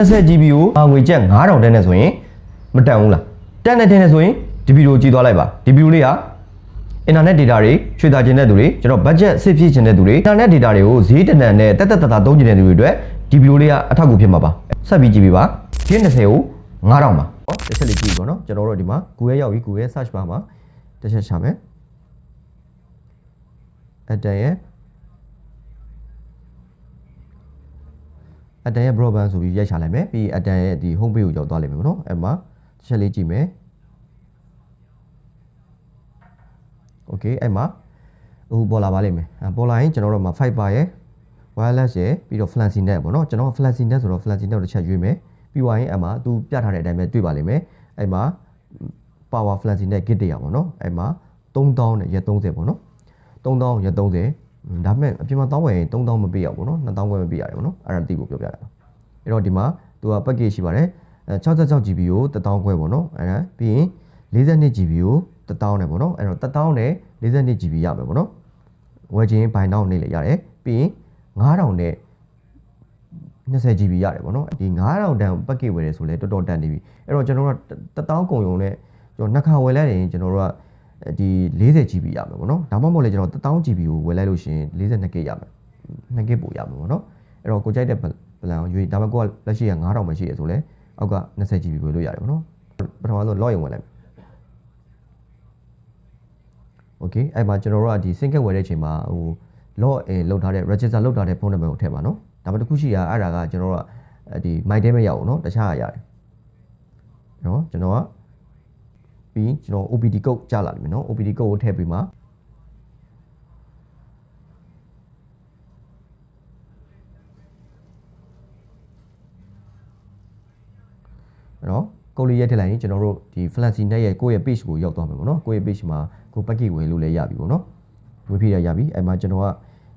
20 GB ကိုအာငွေကျပ်9000တန်းနဲ့ဆိုရင်မတန်ဘူးလားတန်းနဲ့တင်းနဲ့ဆိုရင်ဒီဗီဒီယိုကြည့်သွားလိုက်ပါဒီဗီဒီယိုလေးကအင်တာနက် data တွေချွေတာခြင်းတဲ့သူတွေကျွန်တော် budget စစ်ဖြစ်ခြင်းတဲ့သူတွေအင်တာနက် data တွေကိုဈေးတနန်နဲ့တက်တက်တတာသုံးခြင်းတဲ့သူတွေအတွက်ဒီဗီဒီယိုလေးကအထောက်အကူဖြစ်မှာပါဆက်ပြီးကြည့်ပြပါဒီ20ကို9000ပါဟောတစ်ချက်လေးကြည့်ပါနော်ကျွန်တော်တို့ဒီမှာ Google ရောက်ပြီ Google search bar မှာတစ်ချက်ရှာမယ်အတန်ရဲ့ အတန်ရဲ့ broadband ဆိုပြီးရိုက်ချလိုက်မယ်ပြီးအတန်ရဲ့ဒီ home page ကိုရောက်သွားလိမ့်မယ်ပေါ့နော်အဲ့မှာတစ်ချက်လေးကြည့်မယ် okay အဲ့မှာဟိုပေါ်လာပါလိမ့်မယ်ပေါ်လာရင်ကျွန်တော်တို့မှာ fiber ရယ် wireless ရယ်ပြီးတော့ flancy net ပေါ့နော်ကျွန်တော် flancy net ဆိုတော့ flancy net ကိုတစ်ချက်ရွေးမယ်ပြီးွားရင်အဲ့မှာသူပြထားတဲ့အတိုင်းပဲတွေ့ပါလိမ့်မယ်အဲ့မှာ power flancy net git တရပါပေါ့နော်အဲ့မှာ3000နဲ့ရက်30ပေါ့နော်3000ရက်30 ဒါပေမဲ့အပြင်မှာတောင်းဝယ်ရင်3000မပေးရဘူးပေါ့နော်2000ခွဲမပေးရတယ်ပေါ့နော်အဲ့ဒါတိကိုပြောပြတာအဲ့တော့ဒီမှာသူက package ရှိပါတယ်အဲ 66GB ကို1000ခွဲပေါ့နော်အဲ့ဒါပြီးရင် 42GB ကို1000နဲ့ပေါ့နော်အဲ့တော့1000နဲ့ 42GB ရမယ်ပေါ့နော်ဝယ်ခြင်းဘိုင်နောက်နေလေရတယ်ပြီးရင်9000နဲ့ 20GB ရတယ်ပေါ့နော်ဒီ9000တန်ပက်ကစ်ဝယ်တယ်ဆိုလဲတော်တော်တန်နေပြီအဲ့တော့ကျွန်တော်တို့1000ကုန်ရုံနဲ့ကျွန်တော်နှစ်ခါဝယ်လိုက်ရင်ကျွန်တော်တို့က ဒီ40 GB ရမယ်ပေါ့နော်ဒါမှမဟုတ်လည်းကျွန်တော်1000 GB ကိုဝယ်လိုက်လို့ရှင် 42K ရမယ် 2K ပို့ရမယ်ပေါ့နော်အဲ့တော့ကိုကြိုက်တဲ့ပလန်ကိုရွေးဒါပေမဲ့ကိုကလက်ရှိက9000ပဲရှိရဆိုလဲအောက်က 20GB ဝယ်လို့ရတယ်ပေါ့နော်ပထမဆုံး login ဝင်လိုက် Okay အဲ့မှာကျွန်တော်တို့ကဒီ sync ဝယ်တဲ့အချိန်မှာဟို log in လုပ်ထားတဲ့ register လုပ်ထားတဲ့ဖုန်းနံပါတ်ကိုထည့်ပါနော်ဒါပေမဲ့တစ်ခုရှိတာအဲ့ဒါကကျွန်တော်တို့ကဒီ my demo မရအောင်နော်တခြားရရတယ်နော်ကျွန်တော်က ပြီးကျွန်တော် OPD code ကြားလာလိမ့်မယ်နော် OPD code ကိုထည့်ပြီးမှနော်ကိုလေးရိုက်ထည့်လိုက်ရင်ကျွန်တော်တို့ဒီ flashy net ရဲ့ကိုယ့်ရဲ့ page ကိုရောက်သွားမယ်ပေါ့နော်ကိုယ့်ရဲ့ page မှာကို package ဝယ်လို့လည်းရပြီပေါ့နော်ဝယ်ဖြစ်ရရပြီအဲ့မှာကျွန်တော်က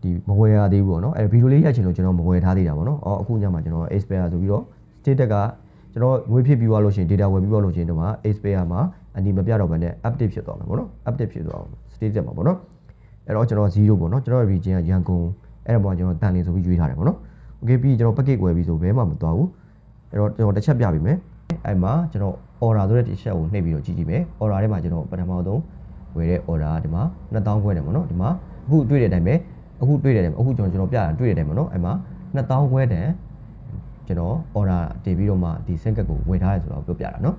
ဒီမဝယ်ရသေးဘူးပေါ့နော်အဲ့ဗီဒီယိုလေးရိုက်ချင်လို့ကျွန်တော်မဝယ်ထားသေးတာပေါ့နော်အော်အခုညမှာကျွန်တော် expert ဆိုပြီးတော့ status ကကျွန်တော်ငွေဖြစ်ပြီးသွားလို့ရှိရင် data ဝယ်ပြီးသွားလို့ရှိရင်ဒီမှာ expert မှာ အနီမပြတော့ဘဲနဲ့ update ဖြစ်သွားမယ်ပေါ့နော် update ဖြစ်သွားအောင် status မှာပေါ့နော်အဲ့တော့ကျွန်တော်0ပေါ့နော်ကျွန်တော် region ကရန်ကုန်အဲ့တော့ကျွန်တော်တန်လင်းဆိုပြီးရွေးထားတယ်ပေါ့နော် okay ပြီးကျွန်တော် package ဝယ်ပြီးဆိုဘဲမှမသွားဘူးအဲ့တော့ကျွန်တော်တစ်ချက်ပြပေးမယ်အဲ့မှာကျွန်တော် order ဆိုတဲ့ t-shirt ကိုနှိပ်ပြီးတော့ကြည့်ကြည့်မယ် order ထဲမှာကျွန်တော်ပထမဆုံးဝယ်တဲ့ order ဒီမှာ2000ခွဲတယ်ပေါ့နော်ဒီမှာအခုတွေ့တဲ့အတိုင်းပဲအခုတွေ့တဲ့အတိုင်းပဲအခုကျွန်တော်ကျွန်တော်ပြတာတွေ့တဲ့အတိုင်းပေါ့နော်အဲ့မှာ2000ခွဲတန်ကျွန်တော် order တင်ပြီးတော့မှဒီ sync ကိုဝယ်ထားရဆိုတော့ပြောပြတာနော်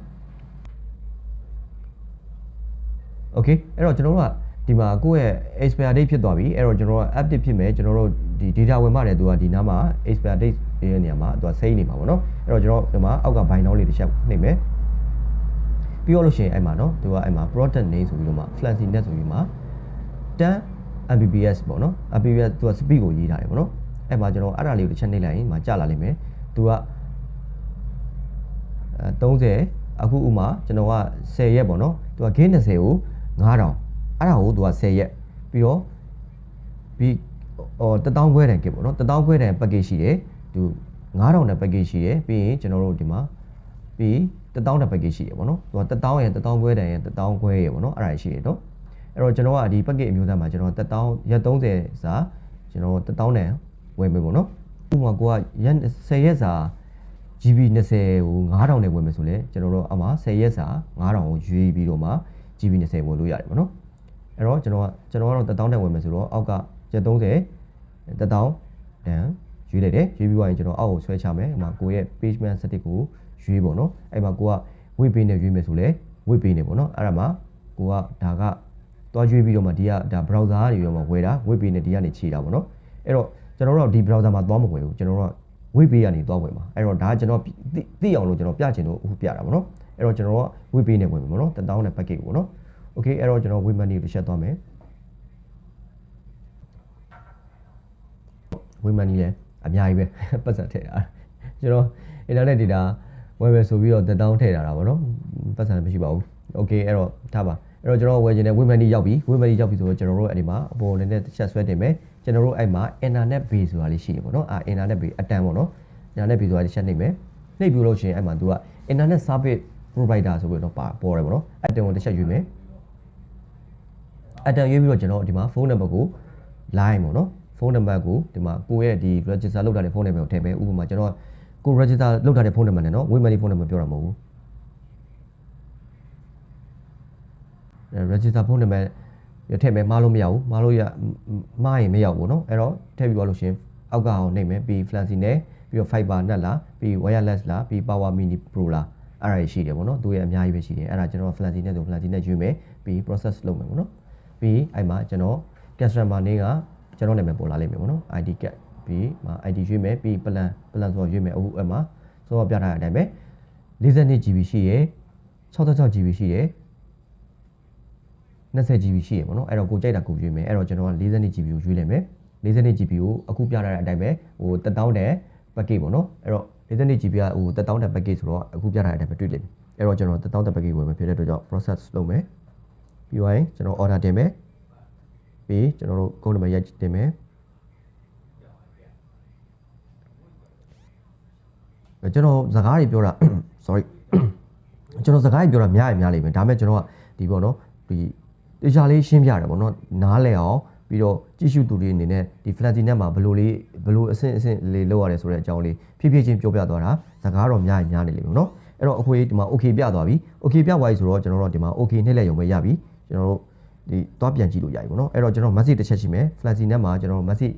okay အဲ့တော့ကျွန်တော်တို့ကဒီမှာကိုယ့်ရဲ့ expire date ဖြစ်သွားပြီအဲ့တော့ကျွန်တော်တို့က update ဖြစ်မယ်ကျွန်တော်တို့ဒီ data ဝင်မှတယ်သူကဒီနားမှာ expire date ရဲ့နေရာမှာသူက save နေမှာပေါ့နော်အဲ့တော့ကျွန်တော်ဒီမှာအောက်က bind down လေးတစ်ချက်နှိပ်မယ်ပြီးတော့လို့ရှိရင်အဲ့မှာနော်သူကအဲ့မှာ product name ဆိုပြီးတော့မှ flashy net ဆိုပြီးမှ10 Mbps ပေါ့နော် Mbps သူက speed ကိုရေးထားတယ်ပေါ့နော်အဲ့မှာကျွန်တော်အဲ့ဒါလေးကိုတစ်ချက်နှိပ်လိုက်ရင်မှာကြာလာလိမ့်မယ်သူကအဲ30အခုဥမာကျွန်တော်က10ရက်ပေါ့နော်သူက gain 20ကို 9000အဲ့ဒါကိုသူက10ရက်ပြီးတော့ပြီးဟော1000ခွဲတန်ကပေါ့နော်1000ခွဲတန် package ရှိတယ်သူ9000တန် package ရှိတယ်ပြီးရင်ကျွန်တော်တို့ဒီမှာပြီး1000တန် package ရှိတယ်ပေါ့နော်သူက1000ရဲ့1000ခွဲတန်ရဲ့1000ခွဲရဲ့ပေါ့နော်အဲ့ဒါရှိတယ်နော်အဲ့တော့ကျွန်တော်ကဒီ package အမျိုးသားမှာကျွန်တော်1000ရက်30စာကျွန်တော်1000တန်ဝယ်မယ်ပေါ့နော်ဥပမာကိုကရက်10ရက်စာ GB 20ကို9000နဲ့ဝယ်မယ်ဆိုလဲကျွန်တော်တို့အမှ10ရက်စာ9000ကိုရွေးပြီးတော့မှ GB 20ဝယ်လို့ရတယ်ပေါ့နော်အဲ့တော့ကျွန်တော်ကကျွန်တော်ကတော့1000တန်ဝယ်မယ်ဆိုတော့အောက်ကကျ30 1000တန်ရွေးလိုက်တယ်ရွေးပြီးသွားရင်ကျွန်တော်အောက်ကိုဆွဲချမယ်အမှကိုရဲ့ page man setting ကိုရွေးပေါ့နော်အဲ့မှာကိုက web page နဲ့ရွေးမယ်ဆိုလဲ web page နဲ့ပေါ့နော်အဲ့ဒါမှကိုကဒါကသွားရွေးပြီးတော့မှဒီကဒါ browser ကနေပြီးတော့မှဝယ်တာ web page နဲ့ဒီကနေခြေတာပေါ့နော်အဲ့တော့ကျွန်တော်တို့ဒီ browser မှာသွားမဝယ်ဘူးကျွန်တော်တို့ကဝေးပေးကနေသွားဝင်ပါအဲ့တော့ဒါကကျွန်တော်သိသိအောင်လို့ကျွန်တော်ပြချင်လို့အခုပြတာပေါ့နော် အဲ့တော့ကျွန်တော်က web pay နဲ့ဝင်ပြီပေါ့နော်1000နဲ့ package ပေါ့နော် okay အဲ့တော့ကျွန်တော် web money ကိုတစ်ချက်သွားမယ် web money လည်းအများကြီးပဲပတ်စံထည့်တာကျွန်တော် internet data ဝယ်ပဲဆိုပြီးတော့1000ထည့်ထားတာပေါ့နော်ပတ်စံမရှိပါဘူး okay အဲ့တော့ထားပါအဲ့တော့ကျွန်တော်ဝယ်ခြင်းနဲ့ web money ရောက်ပြီ web money ရောက်ပြီဆိုတော့ကျွန်တော်တို့အဲ့ဒီမှာအပေါ်နည်းနည်းတစ်ချက်ဆွဲတင်မယ်ကျွန်တော်တို့အဲ့မှာ internet base ဆိုတာလေးရှိတယ်ပေါ့နော်အာ internet base အတန်ပေါ့နော် internet base ဆိုတာတစ်ချက်နှိပ်မယ်နှိပ်ပြီးလို့ရှိရင်အဲ့မှာသူက internet service provider ဆိုပြီးတော့ပါပေါ်တယ်ပေါ့နော်အတန်ကိုတစ်ချက်ယူမယ်အတန်ရွေးပြီးတော့ကျွန်တော်ဒီမှာဖုန်းနံပါတ်ကို line ပေါ့နော်ဖုန်းနံပါတ်ကိုဒီမှာကိုယ့်ရဲ့ဒီ register လုပ်ထားတဲ့ဖုန်းနံပါတ်ကိုထည့်မယ်ဥပမာကျွန်တော်ကို register လုပ်ထားတဲ့ဖုန်းနံပါတ်နဲ့နော်ဝေးမနီဖုန်းနံပါတ်ပြောတာမဟုတ်ဘူးအဲ register ဖုန်းနံပါတ်ရထည့်မယ်မှားလို့မရဘူးမှားလို့ရမှားရင်မရောက်ဘူးနော်အဲ့တော့ထည့်ပြီးသွားလို့ရှရင်အောက်ကအောင်နှိပ်မယ်ပြီး flancy နဲ့ပြီးတော့ fiber net လားပြီး wireless လားပြီး power mini pro လား အဲ့ဒါရှိတယ်ပေါ့နော်သူရဲ့အများကြီးပဲရှိတယ်အဲ့ဒါကျွန်တော် flancy နဲ့ဆို flancy နဲ့ယူမယ်ပြီး process လုပ်မယ်ပေါ့နော်ပြီးအဲ့မှာကျွန်တော် customer name ကကျွန်တော်နာမည်ပေါ်လာလိမ့်မယ်ပေါ့နော် ID card ပြီးမှာ ID ရွေးမယ်ပြီး plan plan ဆိုတော့ရွေးမယ်အခုအဲ့မှာဆိုတော့ပြထားတဲ့အတိုင်းပဲ 42 GB ရှိရယ် 66 GB ရှိရယ် 20 GB ရှိရယ်ပေါ့နော်အဲ့တော့ကိုကြိုက်တာကိုရွေးမယ်အဲ့တော့ကျွန်တော်က 42 GB ကိုရွေးလိုက်မယ် 42 GB ကိုအခုပြထားတဲ့အတိုင်းပဲဟို1000တဲ့ package ပေါ့နော်အဲ့တော့ 42 GB ကဟို1000တဲ့ package ဆိုတော့အခုပြထားတဲ့အတိုင်းပဲတွေ့လိမ့်မယ်အဲ့တော့ကျွန်တော်1000တဲ့ package ဝယ်မယ်ဖြစ်တဲ့အတွက်ကြောင့် process လုပ်မယ်ပြီးသွားရင်ကျွန်တော် order တင်မယ်ပြီးကျွန်တော်တို့ code number ရိုက်တင်မယ်ကျွန်တော်စကားတွေပြောတာ sorry ကျွန်တော်စကားတွေပြောတာများရများလိမ့်မယ်ဒါပေမဲ့ကျွန်တော်ကဒီပေါ့နော်ဒီတရားလေးရှင်းပြတယ်ပေါ့နော်နားလည်အောင် ပြီးတော့ကြည့်ရှုသူတွေအနေနဲ့ဒီ flat net မှာဘယ်လိုလေးဘယ်လိုအဆင့်အဆင့်လေးလောက်ရတယ်ဆိုတဲ့အကြောင်းလေးဖြည်းဖြည်းချင်းပြောပြသွားတာစကားတော့များရများနေလိမ့်မယ်နော်အဲ့တော့အခွေဒီမှာ okay ပြသွားပြီ okay ပြသွားပြီဆိုတော့ကျွန်တော်တို့ဒီမှာ okay နှိပ်လိုက်ရုံပဲရပြီကျွန်တော်တို့ဒီသွားပြန်ကြည့်လို့ရပြီပေါ့နော်အဲ့တော့ကျွန်တော် message တစ်ချက်ရှိမယ် flat net မှာကျွန်တော် message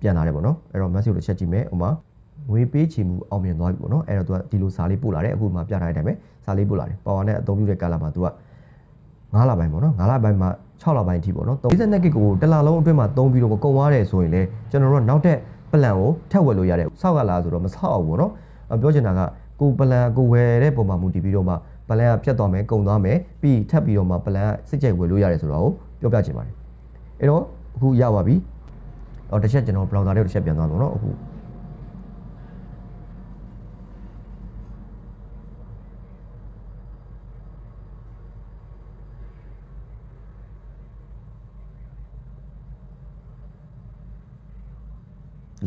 ပြန်လာတယ်ပေါ့နော်အဲ့တော့ message ကိုတစ်ချက်ကြည့်မယ်ဥပမာငွေပေးချေမှုအောင်မြင်သွားပြီပေါ့နော်အဲ့တော့သူကဒီလိုစာလေးပို့လာတယ်အခုမှပြထားတဲ့အတိုင်းပဲစာလေးပို့လာတယ် power နဲ့အသုံးပြုတဲ့ကာလမှာသူက 9လပိုင်းပေါ့နော်9လပိုင်းမှာ6လပိုင်းအထိပေါ့နော်32 gig ကိုတစ်လလုံးအတွင်းမှာသုံးပြီးတော့ကုန်သွားတယ်ဆိုရင်လေကျွန်တော်တို့နောက်ထပ် plan ကိုထပ်ဝယ်လို့ရတယ်စောက်ကလားဆိုတော့မဆောက်ဘူးပေါ့နော်ပြောချင်တာကကို plan ကိုဝယ်တဲ့ပုံမှာမူတည်ပြီးတော့မှ plan ကဖြတ်သွားမယ်ကုန်သွားမယ်ပြီးထပ်ပြီးတော့မှ plan ကစိတ်ကြိုက်ဝယ်လို့ရတယ်ဆိုတော့ပြောပြချင်ပါတယ်အဲ့တော့အခုရပါပြီတော့တစ်ချက်ကျွန်တော် browser လေးကိုတစ်ချက်ပြန်သွားလို့နော်အခု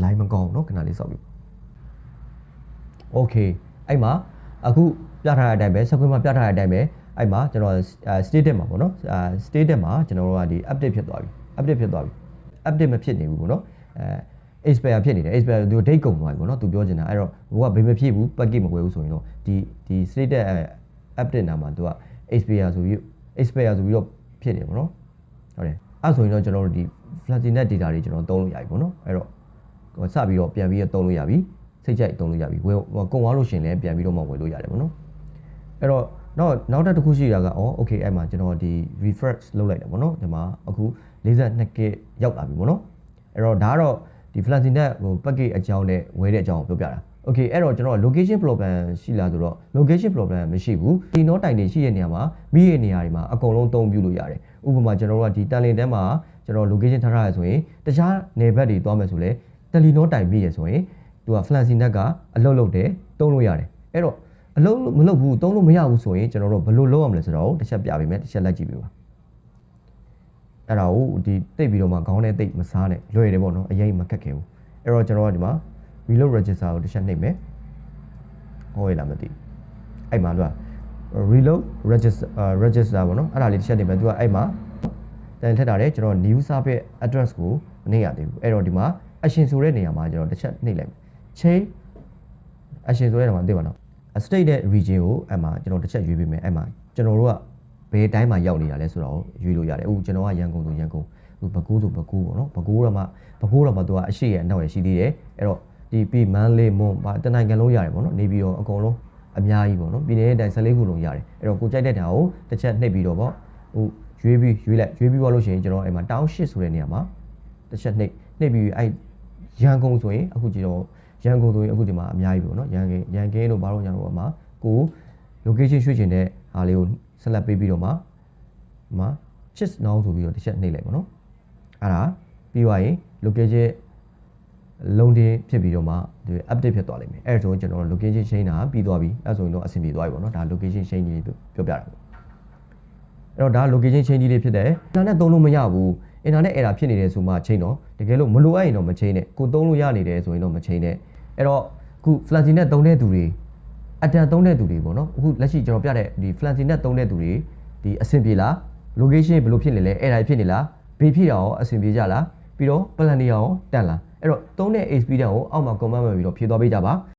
line မကောင်းเนาะခဏလေးစောက်ပြီ Okay အဲ့မှာအခုပြထားတဲ့အတိုင်းပဲ screen မှာပြထားတဲ့အတိုင်းပဲအဲ့မှာကျွန်တော် status မှာပေါ့နော် status မှာကျွန်တော်တို့ကဒီ update ဖြစ်သွားပြီ update ဖြစ်သွားပြီ update မဖြစ်နေဘူးပေါ့နော်အဲ expire ဖြစ်နေတယ် expire သူ date ကုန်သွားပြီပေါ့နော်သူပြောချင်တာအဲ့တော့ဘိုးကဘေးမဖြစ်ဘူး package မဝယ်ဘူးဆိုရင်တော့ဒီဒီ status update နာမှာသူက expire ဆိုပြီး expire ဆိုပြီးတော့ဖြစ်နေတယ်ပေါ့နော်ဟုတ်တယ်အဲ့ဆိုရင်တော့ကျွန်တော်တို့ဒီ flash.net data တွေကျွန်တော်သုံးလို့ရပြီပေါ့နော်အဲ့တော့ဟို စပြီးတော့ပြန်ပြီးတော့သုံးလို့ရပြီစိတ်ကြိုက်သုံးလို့ရပြီဝယ်ကုန်သွားလို့ရှင်လည်းပြန်ပြီးတော့မှဝယ်လို့ရတယ်ပေါ့နော်အဲ့တော့နောက်နောက်တစ်ခုရှိတာကအော် okay အဲ့မှာကျွန်တော်ဒီ refresh လုပ်လိုက်တယ်ပေါ့နော်ဒီမှာအခု42 g ရောက်လာပြီပေါ့နော်အဲ့တော့ဒါကတော့ဒီ flash net ဟို package အကြောင်းနဲ့ဝယ်တဲ့အကြောင်းကိုပြောပြတာ okay အဲ့တော့ကျွန်တော် location problem ရှိလားဆိုတော့ location problem မရှိဘူးဒီနောတိုင်တွေရှိတဲ့နေရာမှာမိရဲ့နေရာတွေမှာအကုန်လုံးသုံးပြလို့ရတယ်ဥပမာကျွန်တော်တို့ကဒီတန်လင်တန်းမှာကျွန်တော် location ထားထားရဆိုရင်တခြားနယ်ဘက်တွေသွားမယ်ဆိုလဲ တယ်လီနောတိုင်မိရဆိုရင်သူက flancy net ကအလုတ်လုတ်တယ်သုံးလို့ရတယ်အဲ့တော့အလုံးမလုပ်ဘူးသုံးလို့မရဘူးဆိုရင်ကျွန်တော်တို့ဘယ်လိုလုပ်ရမလဲဆိုတော့တစ်ချက်ပြပေးမယ်တစ်ချက်လိုက်ကြည့်ပေးပါအဲ့ဒါကိုဒီတိတ်ပြီးတော့မှခေါင်းနဲ့တိတ်မစားနဲ့လွယ်တယ်ပေါ့နော်အရင်မခက်ခဲဘူးအဲ့တော့ကျွန်တော်ကဒီမှာ reload register ကိုတစ်ချက်နှိပ်မယ်ဟောရလားမသိအဲ့မှာသူက reload register register ပေါ့နော်အဲ့ဒါလေးတစ်ချက်နှိပ်မယ်သူကအဲ့မှာတန်ထက်တာတယ်ကျွန်တော် new service address ကိုမနှိပ်ရသေးဘူးအဲ့တော့ဒီမှာ action ဆိုတဲ့နေရာမှာကျွန်တော်တစ်ချက်နှိပ်လိုက်မယ် change action ဆိုတဲ့နေရာမှာသိပါတော့ state တဲ့ region ကိုအဲ့မှာကျွန်တော်တစ်ချက်ရွေးပေးမယ်အဲ့မှာကျွန်တော်တို့ကဘယ်တိုင်းမှာရောက်နေတာလဲဆိုတော့ရွေးလို့ရတယ်အခုကျွန်တော်ကရန်ကုန်ဆိုရန်ကုန်ဟိုဘကူးဆိုဘကူးပေါ့နော်ဘကူးတော့မှဘကူးတော့မှသူကအရှိရအနောက်ရရှိသေးတယ်အဲ့တော့ဒီပြီးမန်းလေးမွန်ဗာတနိုင်ငံလုံးရတယ်ပေါ့နော်နေပြီးတော့အကုန်လုံးအများကြီးပေါ့နော်ပြည်နယ်တိုင်း14ခုလုံးရတယ်အဲ့တော့ကိုကြိုက်တဲ့တာကိုတစ်ချက်နှိပ်ပြီးတော့ပေါ့ဟိုရွေးပြီးရွေးလိုက်ရွေးပြီးသွားလို့ရှိရင်ကျွန်တော်အဲ့မှာတောင်းရှစ်ဆိုတဲ့နေရာမှာတစ်ချက်နှိပ်နှိပ်ပြီးအဲ့ ရန်ကုန်ဆိုရင်အခုကြည့်တော့ရန်ကုန်ဆိုရင်အခုဒီမှာအများကြီးပေါ့နော်ရန်ကင်းရန်ကင်းတို့ဘာလို့ညာတော့မှာကို location ရွှေ့ချင်တဲ့ဟာလေးကိုဆက်လက်ပေးပြီးတော့မှမှာ chis now ဆိုပြီးတော့တစ်ချက်နှိပ်လိုက်ပါတော့အဲ့ဒါပြီးသွားရင် location လုံးတင်ဖြစ်ပြီးတော့မှဒီ update ဖြစ်သွားလိမ့်မယ်အဲ့ဒါဆိုရင်ကျွန်တော် location change တာပြီးသွားပြီအဲ့ဆိုရင်တော့အဆင်ပြေသွားပြီပေါ့နော်ဒါ location change ကြီးပြောပြတာပေါ့အဲ့တော့ဒါ location change ကြီးလေးဖြစ်တယ်အင်တာနက်သုံးလို့မရဘူး အင်တာနက် error ဖြစ်နေတယ်ဆိုမှချိန်တော့တကယ်လို့မလိုအပ်ရင်တော့မချိန်နဲ့ကိုသုံးလို့ရနေတယ်ဆိုရင်တော့မချိန်နဲ့အဲ့တော့အခု flashy net သုံးတဲ့သူတွေအတန်သုံးတဲ့သူတွေပေါ့နော်အခုလက်ရှိကျွန်တော်ပြတဲ့ဒီ flashy net သုံးတဲ့သူတွေဒီအဆင်ပြေလား location ဘယ်လိုဖြစ်နေလဲ error ဖြစ်နေလားဘေးဖြစ်တာရောအဆင်ပြေကြလားပြီးတော့ plan တွေရောတက်လားအဲ့တော့သုံးတဲ့ experience ကိုအောက်မှာ comment မှာပြီးတော့ဖြေသွားပေးကြပါ